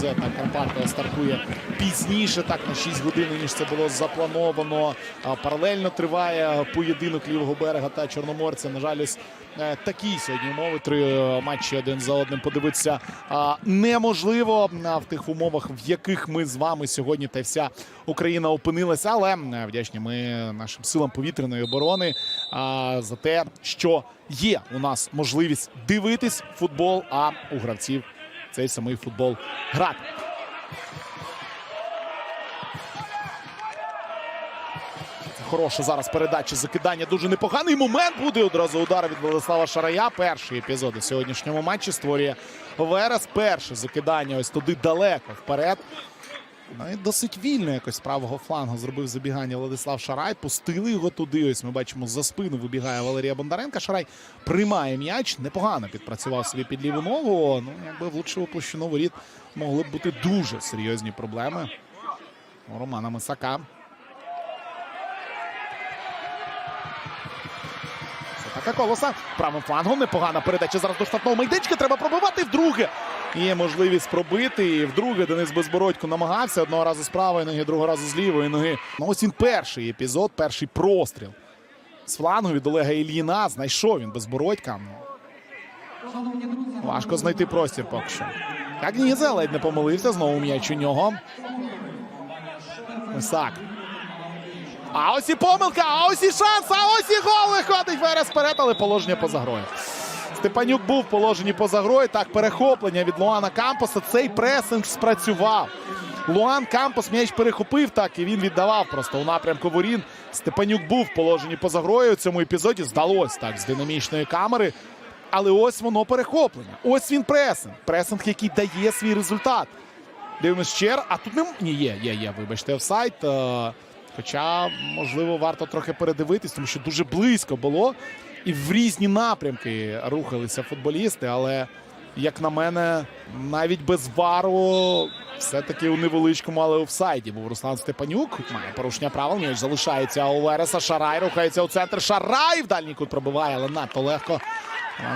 НТЗ та Карпатова стартує пізніше, так на 6 годин, ніж це було заплановано. Паралельно триває поєдинок лівого берега та Чорноморця. На жаль, е, такі сьогодні умови. Три е, матчі один за одним подивитися неможливо в тих умовах, в яких ми з вами сьогодні та вся Україна опинилася. Але е, вдячні ми нашим силам повітряної оборони за те, що є у нас можливість дивитись футбол, а у гравців цей самий футбол грати. Хороша зараз передача закидання. Дуже непоганий момент буде. Одразу удар від Владислава Шарая. Перший епізод у сьогоднішньому матчі створює Верес. Перше закидання ось туди далеко вперед. Ну досить вільно якось з правого флангу зробив забігання Владислав Шарай. Пустили його туди. Ось ми бачимо за спину вибігає Валерія Бондаренка. Шарай приймає м'яч. Непогано підпрацював собі під ліву ногу. Ну, якби влучив площину воріт, могли б бути дуже серйозні проблеми у Романа Мисака. Така колоса. Правим флангом непогана передача зараз до штатного майданчика. Треба пробивати вдруге. Є можливість пробити. І вдруге Денис Безбородько намагався одного разу з правої ноги, другого разу з лівої ноги. Ну ось він перший епізод, перший простріл. З флангу від Олега Ільїна знайшов він Безбородька. Важко знайти простір поки що. Як Ніза ледь не помилився. Знову м'яч у нього. Мисак. А ось і помилка, а ось і шанс, а ось і гол виходить Верес вперед, але положення поза грою. Степанюк був в положенні поза грою. Так, перехоплення від Луана Кампоса. Цей пресинг спрацював. Луан Кампос м'яч перехопив так, і він віддавав просто у напрямку ворін. Степанюк був в положенні поза грою. У цьому епізоді здалось так з динамічної камери. Але ось воно перехоплення. Ось він пресинг. Пресинг, який дає свій результат. Дивимось ще. А тут не ні, є, є, є. Вибачте, офсайд. Е, Хоча, можливо, варто трохи передивитись, тому що дуже близько було. І в різні напрямки рухалися футболісти. Але, як на мене, навіть без вару, все-таки у невеличкому, але офсайді був Руслан Степанюк. Має порушення правил. М'яч залишається у Вереса. Шарай рухається у центр. Шарай в дальній кут пробиває, але надто легко.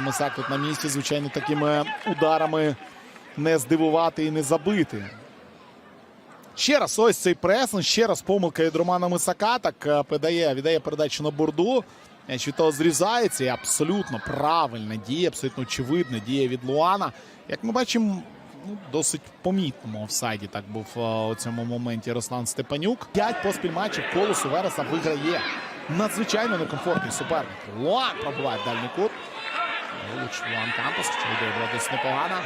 Мисак тут на місці, звичайно, такими ударами не здивувати і не забити. Ще раз ось цей пресинг, ще раз помилка від Романа Мисака. Так е, подає, віддає передачу на борду. М'яч від того зрізається. І абсолютно правильна дія, абсолютно очевидна дія від Луана. Як ми бачимо, ну, досить помітному офсайді так був е, у цьому моменті Руслан Степанюк. П'ять поспіль матчів колесу Вереса виграє. Надзвичайно некомфортний суперник. Луан пробиває в дальній кут. Луч Луан Кампус, що була досить непогана.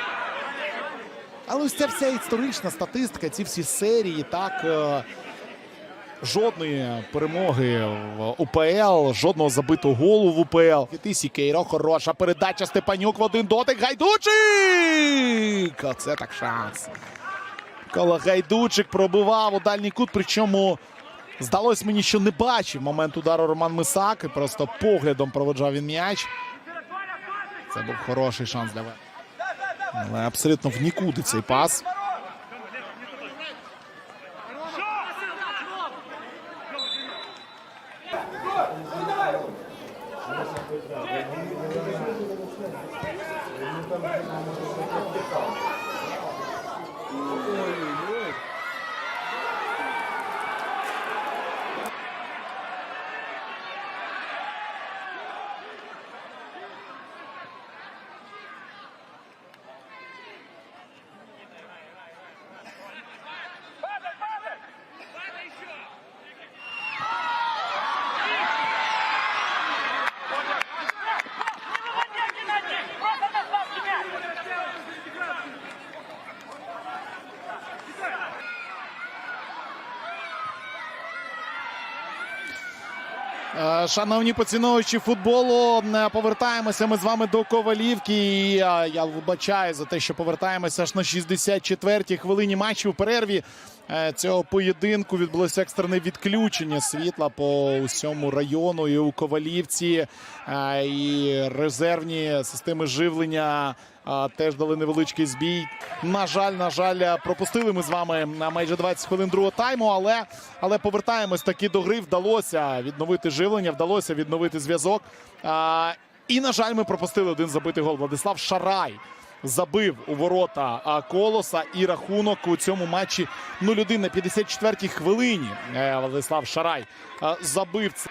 Але ось ця вся історична статистика, ці всі серії, так. Жодної перемоги в УПЛ, жодного забитого голу в УПЛ. І Сікейро, хороша передача Степанюк в один дотик. Гайдучик! Оце так шанс. Коли Гайдучик пробивав у дальній кут, причому здалось мені, що не бачив момент удару Роман Мисак. І просто поглядом проводжав він м'яч. Це був хороший шанс для Ве. Але абсолютно в нікуди цей пас. Шановні поціновувачі футболу, е, повертаємося ми з вами до Ковалівки. І е, я вибачаю за те, що повертаємося аж на 64-й хвилині матчу у перерві е, цього поєдинку. Відбулося екстрене відключення світла по усьому району і у Ковалівці. Е, І резервні системи живлення е, теж дали невеличкий збій. На жаль, на жаль, пропустили ми з вами на майже 20 хвилин другого тайму, але, але повертаємось таки до гри. Вдалося відновити живлення, вдалося відновити зв'язок. І, на жаль, ми пропустили один забитий гол. Владислав Шарай забив у ворота колоса. І рахунок у цьому матчі 0-1 на 54-й хвилині. Е, Владислав Шарай забив це.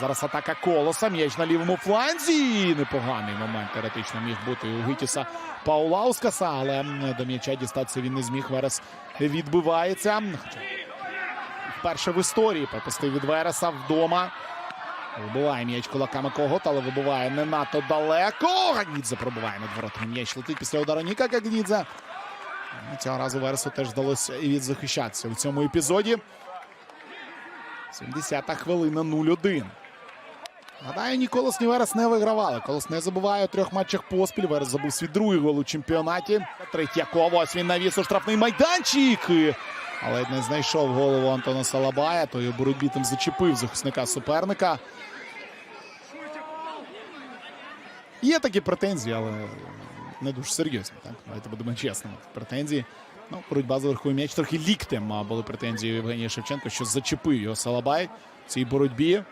Зараз атака колоса. М'яч на лівому фланзі. Непоганий момент теоретично міг бути у Гітіса Паулаускаса, але до м'яча дістатися він не зміг. Верес відбивається. Вперше в історії пропустив від Вереса вдома. Вибиває м'яч кулаками когот, але вибиває не надто далеко. Гагнідзе пробиває над воротами. М'яч летить після удару Ніка Гагнідзе. І Цього разу Вересу теж вдалося відзахищатися у цьому епізоді. 70-та хвилина 0-1. Гадаю, ні Колос, ні не вигравали. Колос не забуває у трьох матчах поспіль. Верес забув свій другий гол у чемпіонаті. Третьяков, ось він навіс у штрафний майданчик. Але не знайшов голову Антона Салабая. Той у боротьбі там зачепив захисника суперника. Є такі претензії, але не дуже серйозні. Так? Давайте будемо чесними. Претензії. Ну, боротьба за верховий м'яч трохи ліктем були претензії Євгенія Шевченко, що зачепив його Салабай в цій боротьбі.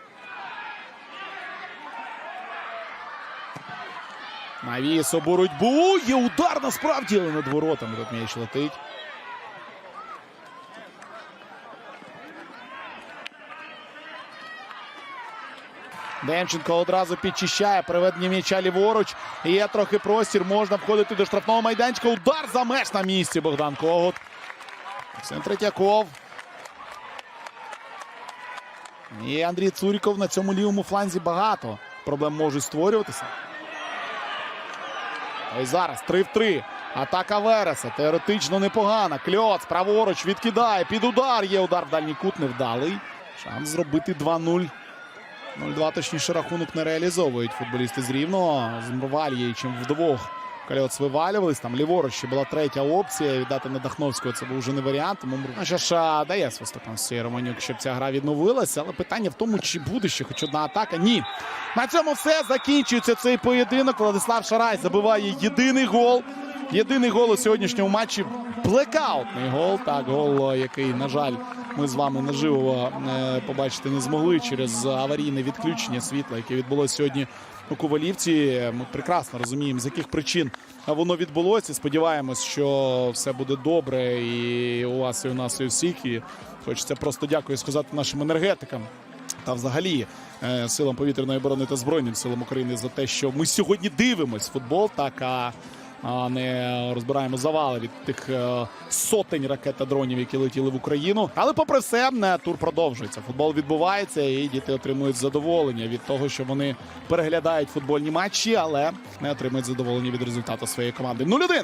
Навіс боротьбу. Є удар насправді, але над воротами тут м'яч летить. Демченко одразу підчищає приведення м'яча ліворуч. Є трохи простір. Можна входити до штрафного майданчика. Удар за меж на місці. Богдан Когут. Максим Третьяков. І Андрій Цуріков на цьому лівому фланзі багато. Проблем можуть створюватися. Ось зараз 3 в 3. Атака Вереса. Теоретично непогана. Кльоц праворуч відкидає. Під удар. Є удар в дальній кут невдалий. Шанс зробити 2-0. 0-2, точніше, рахунок не реалізовують футболісти з Рівного. З Мрвальєвичем вдвох Кальоц вивалювались. Там ліворуч ще була третя опція. Віддати на Дахновського це був вже не варіант. Тому Ну, що ж дає свисток Анастасії Романюк, щоб ця гра відновилася. Але питання в тому, чи буде ще хоч одна атака. Ні. На цьому все закінчується цей поєдинок. Владислав Шарай забиває єдиний гол. Єдиний гол у сьогоднішньому матчі. Блекаутний гол. Так, гол, е, який, на жаль, ми з вами наживо е, побачити не змогли через аварійне відключення світла, яке відбулося сьогодні у Ковалівці. Ми прекрасно розуміємо, з яких причин воно відбулося. Сподіваємось, що все буде добре і у вас, і у нас, і у всіх. І хочеться просто дякую сказати нашим енергетикам та взагалі е, силам повітряної оборони та збройним силам України за те, що ми сьогодні дивимось футбол, так а, а не розбираємо завали від тих е, сотень ракет та дронів, які летіли в Україну. Але попри все, е, тур продовжується. Футбол відбувається, і діти отримують задоволення від того, що вони переглядають футбольні матчі, але не отримують задоволення від результату своєї команди. 0-1